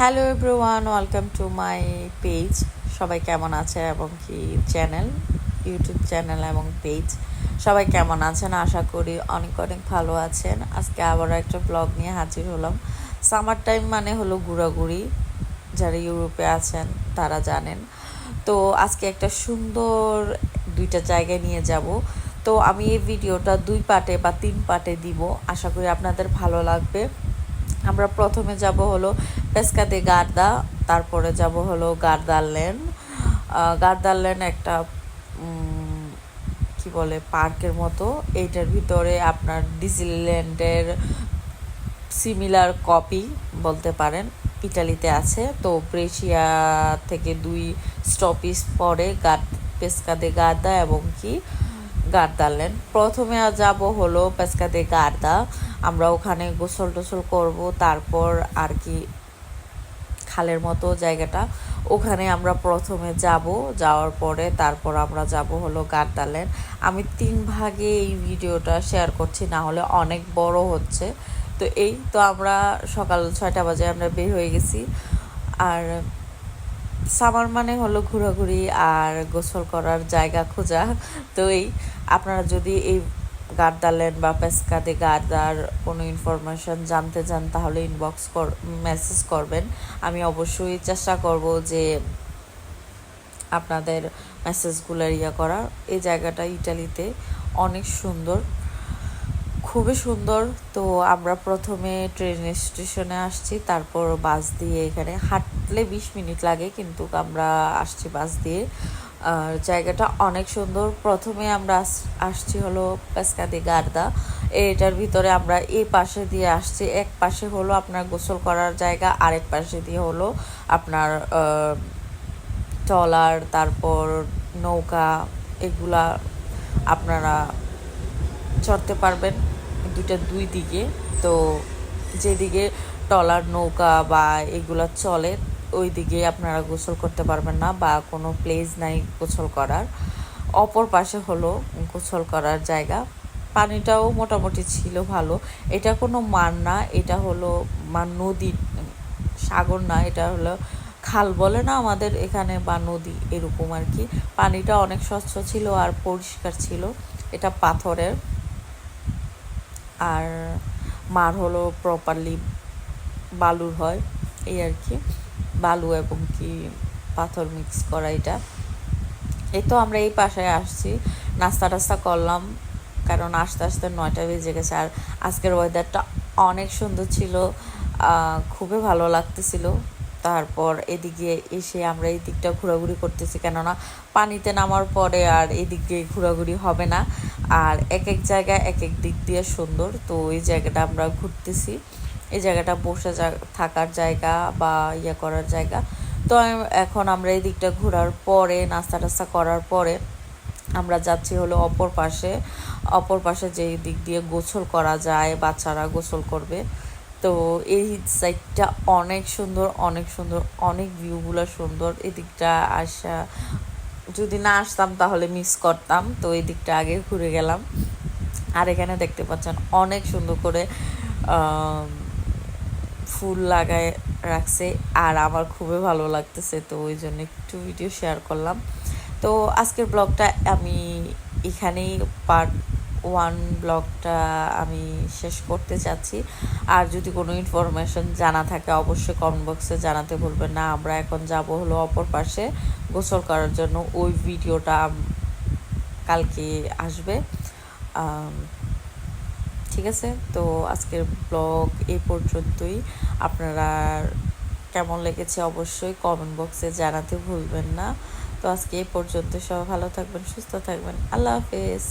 Hello everyone welcome to my page সবাই কেমন আছে এবং কি চ্যানেল ইউটিউব চ্যানেল এবং পেজ সবাই কেমন আছেন? আশা করি অনেক অনেক ভালো আছেন। আজকে আবার একটা ব্লগ নিয়ে হাজির হলাম। সামার টাইম মানে হলো ঘোরাঘুরি। যারা ইউরোপে আছেন, তারা জানেন। তো আজকে একটা সুন্দর দুইটা জায়গায় নিয়ে যাব। তো আমি এই ভিডিওটা দুই পার্টে বা তিন পার্টে দিব। আশা করি আপনাদের ভালো লাগবে। আমরা প্রথমে যাব হলো পেসকাতে গার্দা, তারপরে যাব হলো গার্দারল্যান্ড গার্দারল্যান্ড একটা কি বলে, পার্কের মতো। এইটার ভিতরে আপনার ডিজনিল্যান্ডের সিমিলার কপি বলতে পারেন, ইটালিতে আছে। তো ব্রেশিয়া থেকে দুই স্টপিস পরে গাদ পেসকাদে গার্দা এবং কি গার্দারল্যান্ড প্রথমে যাব হলো পেসকাদে গার্দা। আমরা ওখানে গোসল টোসল করব, তারপর আর কি খালের মতো জায়গাটা। ওখানে আমরা প্রথমে যাব, যাওয়ার পরে তারপর আমরা যাব হলো গার্দারল্যান্ড আমি তিন ভাগে এই ভিডিওটা শেয়ার করছি, না হলে অনেক বড় হচ্ছে। তো এই তো আমরা সকাল ছয়টা বাজে আমরা বের হয়ে গেছি। আর সামার মানে হলো ঘোরাঘুরি আর গোসল করার জায়গা খোঁজা। তো এই, আপনারা যদি এই গার্দারল্যান্ড বা পেসকাদে গার্দার কোনো ইনফরমেশন জানতে চান, তাহলে ইনবক্স কর মেসেজ করবেন। আমি অবশ্যই চেষ্টা করব যে আপনাদের মেসেজগুলো ইয়ে করার এই জায়গাটা ইটালিতে অনেক সুন্দর, খুবই সুন্দর। তো আমরা প্রথমে ট্রেন স্টেশনে আসছি, তারপর বাস দিয়ে এখানে। হাঁটলে বিশ মিনিট লাগে, কিন্তু আমরা আসছি বাস দিয়ে। আর জায়গাটা অনেক সুন্দর। প্রথমে আমরা আস- আসছি হলো পেসকাদি গার্দা। এটার ভিতরে আমরা এই পাশে দিয়ে আসছি। এক পাশে হলো আপনার গোসল করার জায়গা, আরেক পাশে দিয়ে হলো আপনার ট্রলার, তারপর নৌকা, এগুলা আপনারা চড়তে পারবেন দুইটা দুই দিকে। তো যেদিকে ট্রলার, নৌকা বা এগুলা চলে ওই দিকে আপনারা গোসল করতে পারবেন না বা কোনো প্লেস নাই গোসল করার। অপর পাশে হলো গোসল করার জায়গা। পানিটাও মোটামুটি ছিল ভালো। এটা কোনো মান না, এটা হলো মান নদী সাগর না, এটা হলো খাল বলে না আমাদের এখানে বা নদী এরকম আর কি। পানিটা অনেক স্বচ্ছ ছিল আর পরিষ্কার ছিল। এটা পাথরের। আর মার হলো প্রপারলি বালুর হয়, এই আর কি। বালু এবং কি পাথর মিক্স করা এটা। এই তো আমরা এই পাশে আসছি। নাস্তা টাস্তা করলাম, কারণ আস্তে আস্তে নয়টা বেজে গেছে আর আজকের ওয়েদারটা অনেক সুন্দর ছিল খুবই ভালো লাগতেছিল। তারপর এদিকে এসে আমরা এই দিকটা ঘোরাঘুরি করতেছি, কেননা পানিতে নামার পরে আর এদিক দিয়ে ঘোরাঘুরি হবে না। আর এক এক জায়গায় এক এক দিক দিয়ে সুন্দর, তো ওই জায়গাটা আমরা ঘুরতেছি। এই জায়গাটা বসে থাকার জায়গা বা ইয়ে করার জায়গা। তো এখন আমরা এই দিকটা ঘোরার পরে, নাস্তা টাস্তা করার পরে আমরা যাচ্ছি হলো অপর পাশে। অপর পাশে যে দিক দিয়ে গোসল করা যায়, বাচ্চারা গোসল করবে। তো এই সাইডটা অনেক সুন্দর অনেক সুন্দর, অনেক ভিউগুলো সুন্দর। এই দিকটা আসা, যদি না আসতাম তাহলে মিস করতাম। তো এই দিকটা আগে ঘুরে গেলাম। আর এখানে দেখতে পাচ্ছেন অনেক সুন্দর করে ফুল লাগায় রাখছে আর আমার খুবই ভালো লাগতেছে, তো ওই জন্য একটু ভিডিও শেয়ার করলাম। তো আজকের ব্লগটা আমি এখানেই পার্ট ওয়ান ব্লগটা আমি শেষ করতে চাচ্ছি। আর যদি কোনো ইনফরমেশন জানা থাকে, অবশ্যই কমেন্ট বক্সে জানাতে ভুলবেন না। আমরা এখন যাব হলো অপর পাশে গোসল করার জন্য। ওই ভিডিওটা কালকে আসবে। ঠিক আছে? তো আজকের ব্লগ এই পর্যন্তই। আপনারা কেমন লেগেছে অবশ্যই কমেন্ট বক্সে জানাতে ভুলবেন না। তো আজকে এই পর্যন্ত সব ভালো থাকবেন, সুস্থ থাকবেন। আল্লাহ হাফেজ।